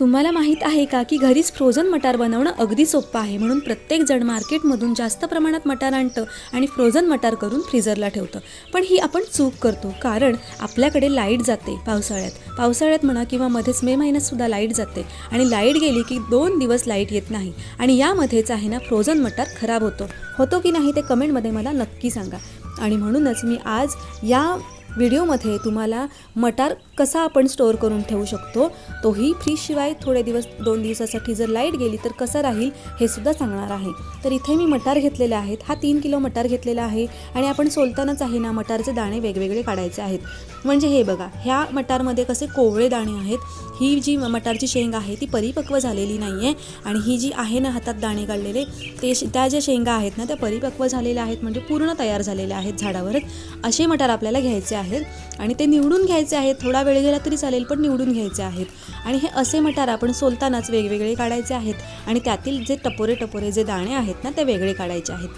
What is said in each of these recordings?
तुम्हाला माहीत आहे का की घरीच फ्रोझन मटार बनवणं अगदी सोपं आहे. म्हणून प्रत्येकजण मार्केटमधून जास्त प्रमाणात मटार आणतं आणि फ्रोझन मटार करून फ्रीझरला ठेवतं. पण ही आपण चूक करतो कारण आपल्याकडे लाइट जाते पावसाळ्यात. पावसाळ्यात म्हणा किंवा मध्येच मे महिन्यातसुद्धा लाइट जाते. आणि लाइट गेली की दोन दिवस लाइट येत नाही. आणि यामध्येच आहे ना फ्रोझन मटार खराब होतो. होतो की नाही ते कमेंटमध्ये मला नक्की सांगा. आणि म्हणूनच मी आज या व्हिडिओमध्ये तुम्हाला मटार कसा आपण स्टोअर करून ठेवू शकतो तोही फ्रीजशिवाय थोडे दिवस दोन दिवसासाठी जर लाइट गेली तर कसं राहील हे सुद्धा सांगणार आहे. तर इथे मी मटार घेतलेले आहेत. हा तीन किलो मटार घेतलेला आहे आणि आपण सोलतानाच आहे ना मटारचे दाणे वेगवेगळे काढायचे आहेत. म्हणजे हे बघा ह्या मटारमध्ये कसे कोवळे दाणे आहेत. ही जी मटारची शेंग आहे ती परिपक्व झालेली नाही आहे आणि ही जी आहे ना हातात दाणे काढलेले ते त्या ज्या शेंगा आहेत ना त्या परिपक्व झालेल्या आहेत म्हणजे पूर्ण तयार झालेल्या आहेत झाडावरच. असे मटार आपल्याला घ्यायचे आहेत आणि ते निवडून घ्यायचे आहेत. थोडा वेळ गेला तरी चालेल पण निवडून घ्यायचे आहेत. आणि हे असे मटार आपण सोलतानाच वेगवेगळे काढायचे आहेत. आणि त्यातील जे टपोरे टपोरे जे दाणे आहेत ना ते वेगळे काढायचे आहेत.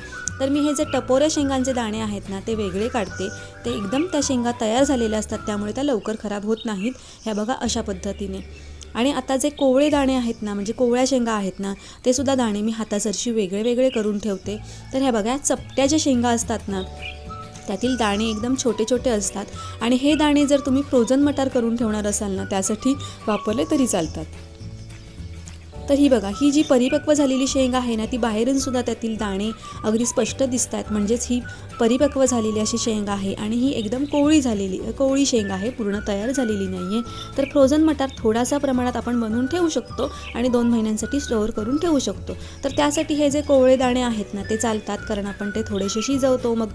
तर मी हे जे टपोऱ्या शेंगांचे दाणे आहेत ना ते वेगळे काढते. ते एकदम त्या शेंगा तयार झालेल्या असतात त्यामुळे त्या लवकर खराब होत नाहीत. ह्या बघा अशा पद्धतीने. आणि आता जे कोवळे दाणे आहेत ना म्हणजे कोवळ्या शेंगा आहेत ना ते सुद्धा दाणे मी हातासरशी वेगळे वेगळे करून ठेवते. तर ह्या बघा चपट्या ज्या शेंगा असतात ना त्यातील दाणे एकदम छोटे छोटे असतात आणि हे दाणे जर तुम्ही फ्रोझन मटार करून ठेवणार असाल ना त्यासाठी वापरले तरी चालतात. तर ही बघा ही जी परिपक्व झालेली शेंग आहे ना ती बाहेरून सुद्धा त्यातील दाणे अगदी स्पष्ट दिसत आहेत म्हणजेच ही परिपक्व झालेली अशी शेंग आहे आणि ही एकदम कोवळी झालेली कोवळी शेंग आहे पूर्ण तयार झालेली नाही आहे तर फ्रोझन मटार थोडासा प्रमाणात आपण बनवून ठेवू शकतो आणि दोन महिन्यांसाठी स्टोअर करून ठेवू शकतो. तर त्यासाठी हे जे कोवळे दाणे आहेत ना ते चालतात कारण आपण ते थोडेसे शिजवतो मग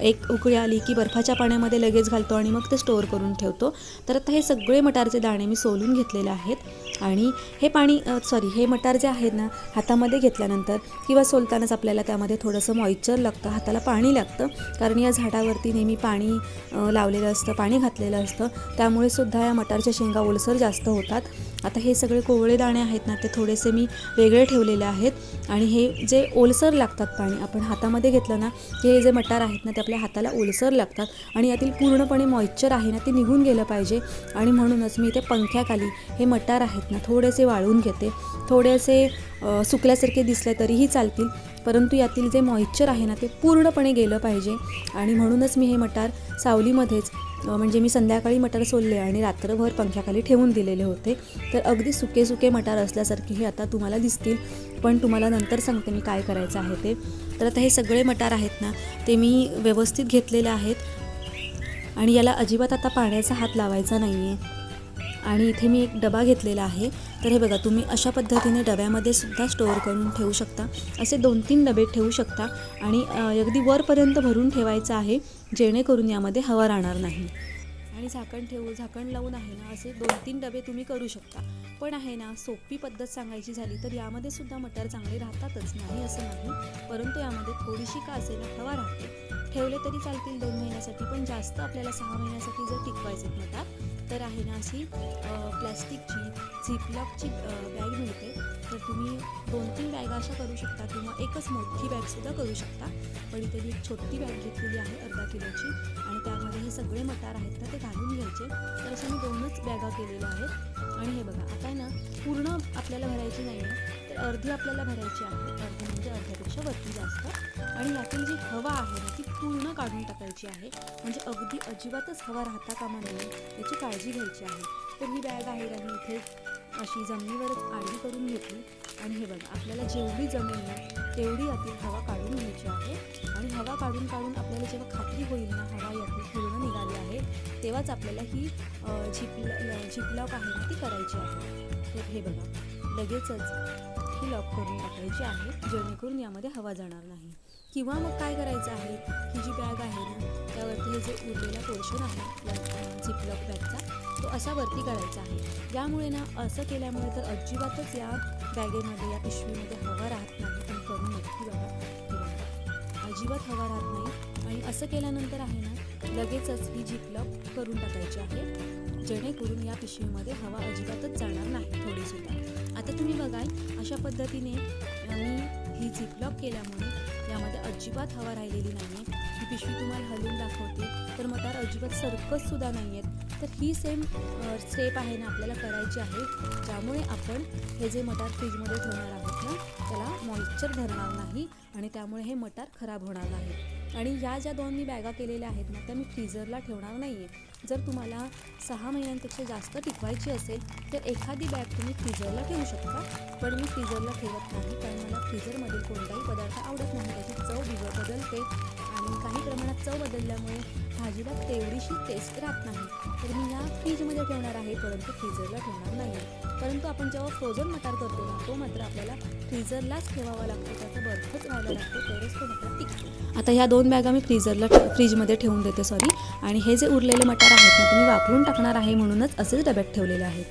एक उकळी आली की बर्फाच्या पाण्यामध्ये लगेच घालतो आणि मग ते स्टोअर करून ठेवतो. तर आता हे सगळे मटारचे दाणे मी सोलून घेतलेले आहेत. आणि हे पाणी सॉरी हे मटार जे आहेत ना हातामध्ये घेतल्यानंतर किंवा सोलतानाच आपल्याला त्यामध्ये थोडंसं मॉइश्चर लागतं हाताला पाणी लागतं. कारण या झाडावरती नेहमी पाणी लावलेलं असतं पाणी घातलेलं असतं. त्यामुळे सुद्धा या मटारच्या शेंगा ओलसर जास्त होतात. आता हे सगळे कोवळे दाणे आहेत ना ते थोडेसे मी वेगळे ठेवलेले आहेत. आणि हे जे ओलसर लागतात पाणी आपण हातामध्ये घेतलं ना की हे जे मटार आहेत ना ते आपल्या हाताला ओलसर लागतात. आणि यातील पूर्णपणे मॉइश्चर आहे ना ते निघून गेलं पाहिजे. आणि म्हणूनच मी इथे पंख्याखाली हे मटार आहेत ना थोडेसे वाळवून घेते. थोडेसे सुकल्यासारखे दिसले तरीही चालतील. परंतु यातील जे मॉइश्चर आहे ना ते पूर्णपणे गेलं पाहिजे. आणि म्हणूनच मी हे मटार सावलीमध्येच म्हणजे मी संध्याकाळी मटार सोलले आणि रात्रभर पंख्याखाली ठेवून दिलेले होते. तर अगदी सुके सुके मटार असल्यासारखे हे आता तुम्हाला दिसतील. पण तुम्हाला नंतर सांगते मी काय करायचं आहे ते. तर आता हे सगळे मटार आहेत ना ते मी व्यवस्थित घेतलेले आहेत. आणि याला अजिबात आता पाण्याचा हात लावायचा नाही आहे आणि इथे मी एक डबा घेतलेला आहे. तर हे बघा तुम्ही अशा पद्धतीने डब्यामध्ये सुद्धा स्टोअर करून ठेवू शकता. असे दोन तीन डबे ठेवू शकता आणि अगदी वरपर्यंत भरून ठेवायचं आहे जेणेकरून यामध्ये हवा राहणार नाही. आणि झाकण ठेवू झाकण लावून आहे ना असे दोन तीन डबे तुम्ही करू शकता. पण आहे ना सोपी पद्धत सांगायची झाली तर यामध्ये सुद्धा मटार चांगले राहतातच नाही असं नाही. परंतु यामध्ये थोडीशी का असेल हवा राहते. ठेवले तरी चालतील दोन महिन्यासाठी पण जास्त आपल्याला सहा महिन्यासाठी जर टिकवायचे मटार तर आहे ना अशी प्लॅस्टिकची झिपलॉकची बॅग मिळते. तर तुम्ही दोन तीन बॅग अशा करू शकता किंवा एकच मोठी बॅगसुद्धा करू शकता. पण इथे मी एक छोटी बॅग घेतलेली आहे अर्धा किलोची. आणि त्यामध्ये हे सगळे मटार आहेत ना ते काढून घ्यायचे. तर असं मी दोनच बॅगा केलेल्या आहेत. आणि हे बघा आता आहे ना पूर्ण आपल्याला भरायची नाही आहे तर अर्धी आपल्याला भरायची आहे. अर्धी म्हणजे अर्ध्यापेक्षा वरती जास्त. आणि यातील जी हवा आहे ना ती पूर्ण काढून टाकायची आहे. म्हणजे अगदी अजिबातच हवा राहता कामा नये याची काळजी घ्यायची आहे. तर ही बॅग आहे ना मी इथे अशी जमिनीवरच आडवी करून घेतली. आणि हे बघा आपल्याला जेवढी जमेल ना तेवढी यातील हवा काढून घ्यायची आहे. आणि हवा काढून काढून आपल्याला जेव्हा खात्री होईल ना हवा यातील तेव्हाच आपल्याला ही झिप झिपलॉक आहे ना ती करायची आहे. तर हे बघा. लगेचच ही लॉक करून टाकायची आहे जेणेकरून यामध्ये हवा जाणार नाही. किंवा मग काय करायचं आहे ही जी बॅग आहे ना त्यावरती हे जे उरलेला पोर्शन आहे झिपलॉक बॅगचा तो असा वरती करायचा आहे. यामुळे ना असं केल्यामुळे तर अजिबातच या बॅगेमध्ये या पिशवीमध्ये हवा राहत नाही पण करून नक्की बघा. अजिबात हवा राहत नाही. आणि असं केल्यानंतर आहे ना लगेचच ही झिपलॉक करून टाकायची आहे जेणेकरून या पिशवीमध्ये हवा अजिबातच जाणार नाही थोडीसुद्धा. आता तुम्ही बघाल अशा पद्धतीने मी ही झिपलॉक केल्यामुळे यामध्ये अजिबात हवा राहिलेली नाही आहे ही पिशवी तुम्हाला हलवून दाखवते तर मटार अजिबात सरकतसुद्धा नाही आहेत तर ही सेम स्टेप आहे ना आपल्याला करायची आहे ज्यामुळे आपण हे जे मटार फ्रीजमध्ये ठेवणार आहोत ना मॉइश्चर धरणार नाही आणि त्यामुळे हे मटार खराब होणार नाही आणि या ज्या दोन मी बॅगा केलेल्या आहेत ना त्या मी फ्रीझरला ठेवणार नाही आहे जर तुम्हाला सहा महिन्यांपेक्षा जास्त टिकवायची असेल तर एखादी बॅग तुम्ही फ्रीझरला ठेवू शकता. पण मी फ्रीझरला ठेवत नाही कारण मला फ्रीजरमधील कोणताही पदार्थ आवडत नाही. त्याची चव बिघड बदलते. आणि काही प्रमाणात चव बदलल्यामुळे भाजीला त्याची टेस्ट राहत नाही. तर मी या फ्रीजमध्ये ठेवणार आहे परंतु फ्रीझरला ठेवणार नाही. परंतु आपण जेव्हा फ्रोझन मटार करतो ना तो मात्र आपल्याला फ्रीझरलाच ठेवावा लागतो. त्याचा बर्फच व्हायला लागतो तरच तो मटार टिकतो. आता ह्या दोन बॅगा मी फ्रीजरला फ्रीजमध्ये ठेवून देते सॉरी आणि हे जे उरलेले मटार आहेत ना ते मी वापरून टाकणार आहे म्हणूनच असेच डब्यात ठेवलेले आहेत.